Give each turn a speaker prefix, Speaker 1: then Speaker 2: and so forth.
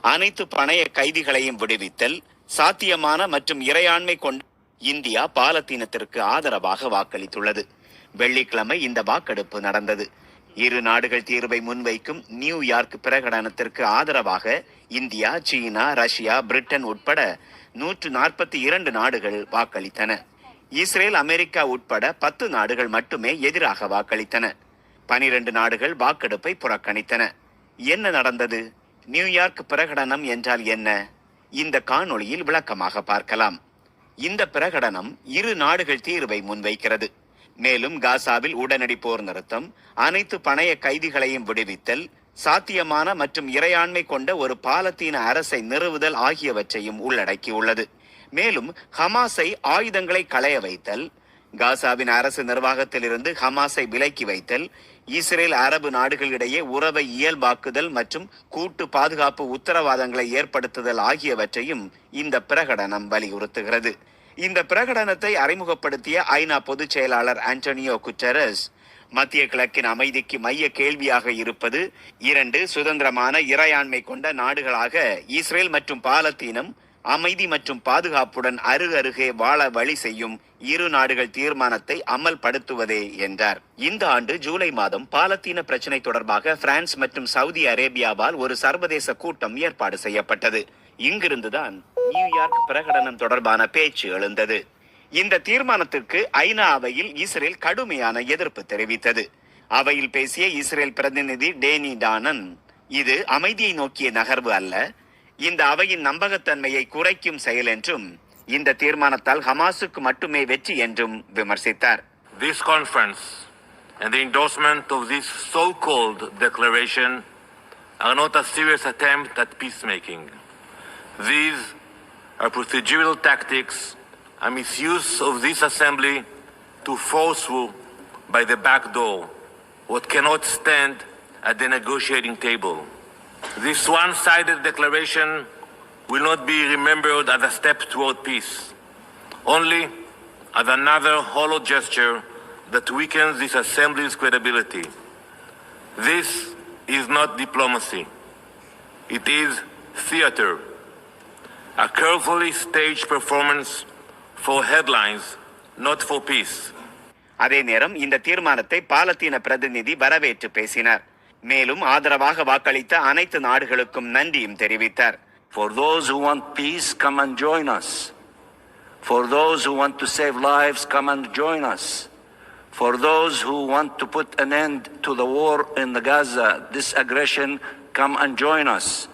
Speaker 1: அனைத்து பணைய கைதிகளையும் விடுவித்தல் சாத்தியமான மற்றும் இறையாண்மை கொண்ட இந்தியா பாலத்தீனத்திற்கு ஆதரவாக வாக்களித்துள்ளது. வெள்ளிக்கிழமை இந்த வாக்கெடுப்பு நடந்தது. இரு நாடுகள் தீர்வை முன்வைக்கும் நியூயார்க் பிரகடனத்திற்கு ஆதரவாக இந்தியா சீனா ரஷ்யா பிரிட்டன் உட்பட நூற்று நாற்பத்தி இரண்டு நாடுகள் வாக்களித்தன. இஸ்ரேல் அமெரிக்கா உட்பட பத்து நாடுகள் மட்டுமே எதிராக வாக்களித்தன. பனிரெண்டு நாடுகள் வாக்கெடுப்பை புறக்கணித்தன. என்ன நடந்தது? நியூயார்க் பிரகடனம் என்றால் என்ன? இந்த காணொளியில் விளக்கமாக பார்க்கலாம். இந்த பிரகடனம் இரு நாடுகள் தீர்வை முன்வைக்கிறது. மேலும் காசாவில் உடனடி போர் நிறுத்தம் அனைத்து பணைய கைதிகளையும் விடுவித்தல் சாத்தியமான மற்றும் இறையாண்மை கொண்ட ஒரு பாலத்தீன அரசை நிறுவுதல் ஆகியவற்றையும் உள்ளடக்கியுள்ளது. மேலும் ஹமாஸை ஆயுதங்களை களைய வைத்தல் காசாவின் அரசு நிர்வாகத்திலிருந்து ஹமாஸை விலக்கி வைத்தல் இஸ்ரேல் அரபு நாடுகளிடையே உறவை இயல்பாக்குதல் மற்றும் கூட்டு பாதுகாப்பு உத்தரவாதங்களை ஏற்படுத்துதல் ஆகியவற்றையும் இந்த பிரகடனம் வலியுறுத்துகிறது. இந்த பிரகடனத்தை அறிமுகப்படுத்திய ஐநா பொதுச் செயலாளர் ஆண்டனியோ குட்டரஸ் மத்திய கிழக்கின் அமைதிக்கு மைய கேள்வியாக இருப்பது இரண்டு சுதந்திரமான இறையாண்மை கொண்ட நாடுகளாக இஸ்ரேல் மற்றும் பாலத்தீனம் அமைதி மற்றும் பாதுகாப்புடன் அருகருகே வாழ வழி செய்யும் இரு நாடுகள் தீர்மானத்தை அமல்படுத்துவதே என்றார். இந்த ஆண்டு ஜூலை மாதம் பாலத்தீன பிரச்சினை தொடர்பாக பிரான்ஸ் மற்றும் சவுதி அரேபியாவால் ஒரு சர்வதேச கூட்டம் ஏற்பாடு செய்யப்பட்டது. இங்கிருந்துதான் நியூயார்க் பிரகடனம் தொடர்பான பேச்சு எழுந்தது. இந்த தீர்மானத்திற்கு ஐநா அவையில் இஸ்ரேல் கடுமையான எதிர்ப்பு தெரிவித்தது. அவையில் பேசிய இஸ்ரேல் பிரதிநிதி டேனி டானன் இது அமைதியை நோக்கிய நகர்வு அல்ல இந்த அவையின் நம்பகத்தன்மையை குறைக்கும் செயல் என்றும் இந்த தீர்மானத்தால் ஹமாஸுக்கு மட்டுமே வெற்றி என்றும் விமர்சித்தார்
Speaker 2: This conference and the endorsement of this so-called declaration are not a serious attempt at peacemaking. These are procedural tactics, a misuse of this assembly to force through by the back door what cannot stand at the negotiating table. This one-sided declaration will not be remembered as a step toward peace, only as another hollow gesture that weakens this assembly's credibility. This is not diplomacy. It is theater, a carefully staged performance for headlines, not for peace.
Speaker 1: அதே நேரம் இந்த தீர்மானத்தை பாலத்தீன பிரதிநிதி வரவேற்று பேசினார் மேலும் ஆதரவாக வாக்களித்த அனைத்து நாடுகளுக்கும் நன்றியும் தெரிவித்தார்
Speaker 3: For those who want peace, come and join us. For those who want to save lives, come and join us. For those who want to put an end to the war in the Gaza, this aggression, come and join us.